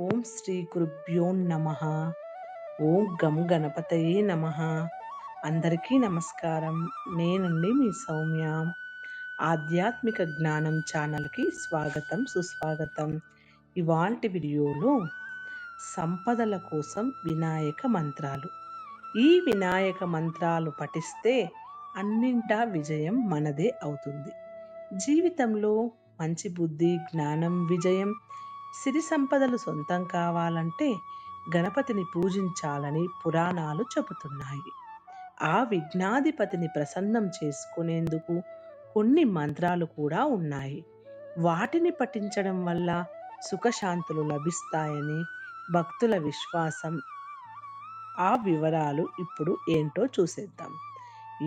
ఓం శ్రీ గురుభ్యో నమ. ఓం గం గణపతయే నమ. అందరికీ నమస్కారం. నేనండి మీ సౌమ్య. ఆధ్యాత్మిక జ్ఞానం ఛానల్కి స్వాగతం సుస్వాగతం. ఇవాల్టి వీడియోలో సంపదల కోసం వినాయక మంత్రాలు. ఈ వినాయక మంత్రాలు పఠిస్తే అన్నింటా విజయం మనదే అవుతుంది. జీవితంలో మంచి బుద్ధి జ్ఞానం విజయం సిరి సంపదలు సొంతం కావాలంటే గణపతిని పూజించాలని పురాణాలు చెబుతున్నాయి. ఆ విఘ్నాధిపతిని ప్రసన్నం చేసుకునేందుకు కొన్ని మంత్రాలు కూడా ఉన్నాయి. వాటిని పఠించడం వల్ల సుఖశాంతులు లభిస్తాయని భక్తుల విశ్వాసం. ఆ వివరాలు ఇప్పుడు ఏంటో చూసేద్దాం.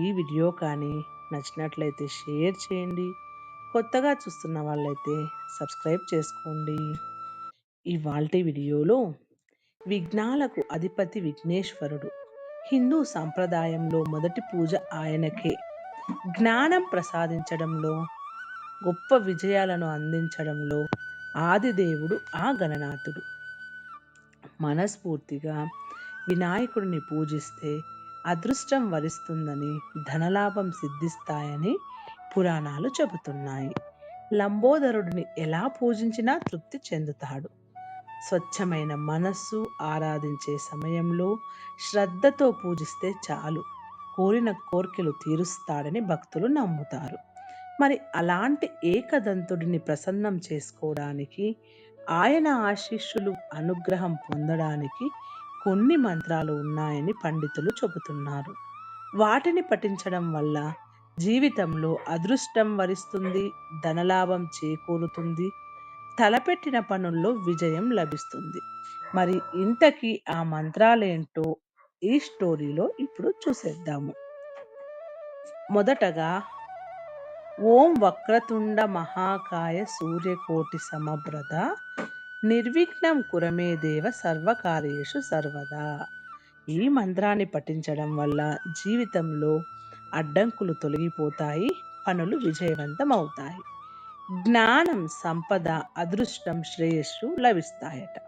ఈ వీడియో కానీ నచ్చినట్లయితే షేర్ చేయండి. కొత్తగా చూస్తున్న వాళ్ళైతే సబ్స్క్రైబ్ చేసుకోండి. ఇవాల్టి వీడియోలో విఘ్నాలకు అధిపతి విఘ్నేశ్వరుడు. హిందూ సాంప్రదాయంలో మొదటి పూజ ఆయనకే. జ్ఞానం ప్రసాదించడంలో గొప్ప విజయాలను అందించడంలో ఆదిదేవుడు ఆ గణనాథుడు. మనస్ఫూర్తిగా వినాయకుడిని పూజిస్తే అదృష్టం వరిస్తుందని ధనలాభం సిద్ధిస్తాయని పురాణాలు చెబుతున్నాయి. లంబోదరుడిని ఎలా పూజించినా తృప్తి చెందుతాడు. స్వచ్ఛమైన మనస్సు ఆరాధించే సమయంలో శ్రద్ధతో పూజిస్తే చాలు. కోరిన కోర్కెలు తీరుస్తాడని భక్తులు నమ్ముతారు. మరి అలాంటి ఏకదంతుడిని ప్రసన్నం చేసుకోవడానికి ఆయన ఆశీస్సులు అనుగ్రహం పొందడానికి కొన్ని మంత్రాలు ఉన్నాయని పండితులు చెబుతున్నారు. వాటిని పఠించడం వల్ల జీవితంలో అదృష్టం వరిస్తుంది ధనలాభం చేకూరుతుంది తలపెట్టిన పనుల్లో విజయం లభిస్తుంది. మరి ఇంతకీ ఆ మంత్రాలేంటో ఈ స్టోరీలో ఇప్పుడు చూసేద్దాము. మొదటగా ఓం వక్రతుండ మహాకాయ సూర్యకోటి సమభ్రత నిర్విఘ్నం కురమే దేవ సర్వకార్యేషు సర్వదా. ఈ మంత్రాన్ని పఠించడం వల్ల జీవితంలో అడ్డంకులు తొలగిపోతాయి పనులు విజయవంతం అవుతాయి జ్ఞానం సంపద అదృష్టం శ్రేయస్సు లభిస్తాయట.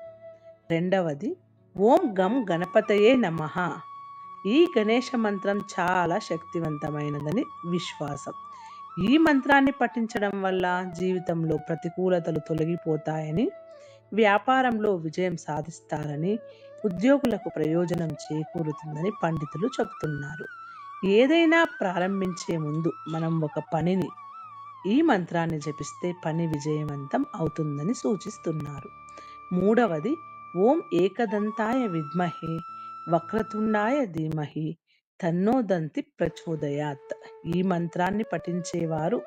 రెండవది ఓం గం గణపతయే నమ. ఈ గణేష మంత్రం చాలా శక్తివంతమైనదని విశ్వాసం. ఈ మంత్రాన్ని పఠించడం వల్ల జీవితంలో ప్రతికూలతలు తొలగిపోతాయని వ్యాపారంలో విజయం సాధిస్తారని ఉద్యోగులకు ప్రయోజనం చేకూరుతుందని పండితులు చెబుతున్నారు. ఏదైనా ప్రారంభించే ముందు మనం ఒక పనిని ఈ మంత్రాన్ని జపిస్తే పని విజయవంతం అవుతుందని సూచిస్తున్నారు. మూడవది ఓం ఏకదంతాయ విద్మహే వక్రతుండాయ ధీమహి తన్నోదంతి ప్రచోదయాత్. ఈ మంత్రాన్ని పఠించేవారు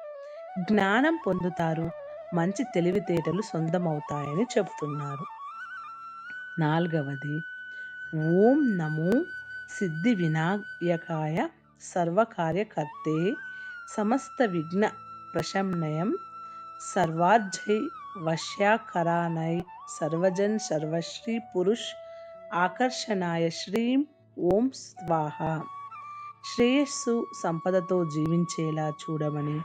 జ్ఞానం పొందుతారు మంచి తెలివితేటలు సొంతమవుతాయని చెబుతున్నారు. నాలుగవది ఓం నమో సిద్ధి వినాయకాయ సర్వకార్యకర్తే సమస్త విఘ్న ప్రశంనయం సర్వార్జై వశ్యాకరానై సర్వజన్ సర్వశ్రీ పురుష్ ఆకర్షణాయ శ్రీం ఓం స్వాహ శ్రేయస్సు సంపదతో జీవించేలా చూడమని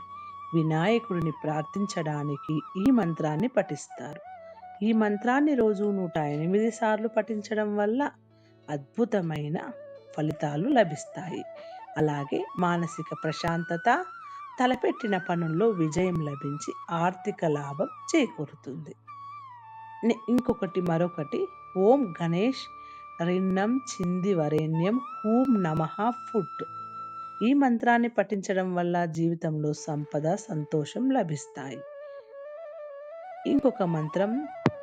వినాయకుడిని ప్రార్థించడానికి ఈ మంత్రాన్ని పఠిస్తారు. ఈ మంత్రాన్ని రోజు నూట ఎనిమిది సార్లు పఠించడం వల్ల అద్భుతమైన ఫలితాలు లభిస్తాయి. అలాగే మానసిక ప్రశాంతత తలపెట్టిన పనుల్లో విజయం లభించి ఆర్థిక లాభం చేకూరుతుంది. ఇంకొకటి మరొకటి. ఓం గణేష్ రిన్నం చింది వరేణ్యం హూం నమ ఫుట్. ఈ మంత్రాన్ని పఠించడం వల్ల జీవితంలో సంపద సంతోషం లభిస్తాయి. ఇంకొక మంత్రం.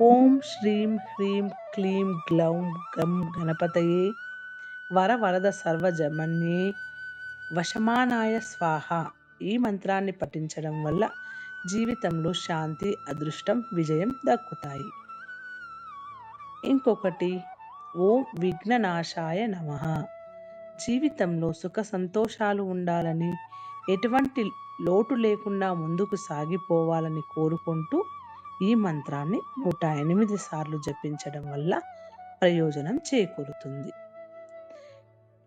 ఓం శ్రీం హ్రీం క్లీం గ్లౌం గం గణపతయే వర వరద సర్వజమన్యే వశమానాయ స్వాహ. ఈ మంత్రాన్ని పఠించడం వల్ల జీవితంలో శాంతి అదృష్టం విజయం దక్కుతాయి. ఇంకొకటి ఓం విఘ్ననాశాయ నమ. జీవితంలో సుఖ సంతోషాలు ఉండాలని ఎటువంటి లోటు లేకుండా ముందుకు సాగిపోవాలని కోరుకుంటూ ఈ మంత్రాన్ని నూట ఎనిమిది సార్లు జపించడం వల్ల ప్రయోజనం చేకూరుతుంది.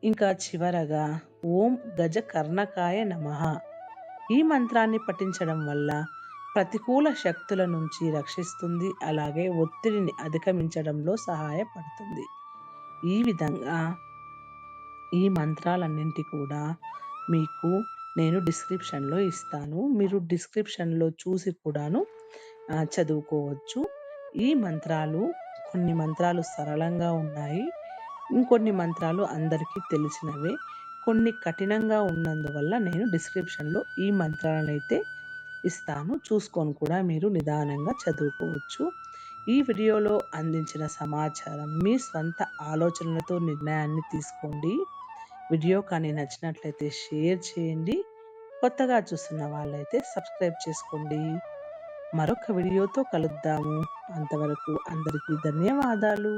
ఇంకా చివరగా ఓం గజ కర్ణకాయ నమ. ఈ మంత్రాన్ని పఠించడం వల్ల ప్రతికూల శక్తుల నుంచి రక్షిస్తుంది. అలాగే ఒత్తిడిని అధిగమించడంలో సహాయపడుతుంది. ఈ విధంగా ఈ మంత్రాలన్నింటి కూడా మీకు నేను డిస్క్రిప్షన్‌లో ఇస్తాను. మీరు డిస్క్రిప్షన్‌లో చూసి కూడాను చదువుకోవచ్చు. ఈ మంత్రాలు కొన్ని మంత్రాలు సరళంగా ఉన్నాయి. ఇంకొన్ని మంత్రాలు అందరికీ తెలిసినవే. కొన్ని కఠినంగా ఉన్నందువల్ల నేను డిస్క్రిప్షన్‌లో ఈ మంత్రాలను అయితే ఇస్తాను. చూసుకొని కూడా మీరు నిదానంగా చదువుకోవచ్చు. ఈ వీడియోలో అందించిన సమాచారం మీ స్వంత ఆలోచనలతో నిర్ణయాన్ని తీసుకోండి. వీడియో కానీ నచ్చినట్లయితే షేర్ చేయండి. కొత్తగా చూస్తున్న వాళ్ళైతే సబ్స్క్రైబ్ చేసుకోండి. మరొక వీడియోతో కలుద్దాము. అంతవరకు అందరికీ ధన్యవాదాలు.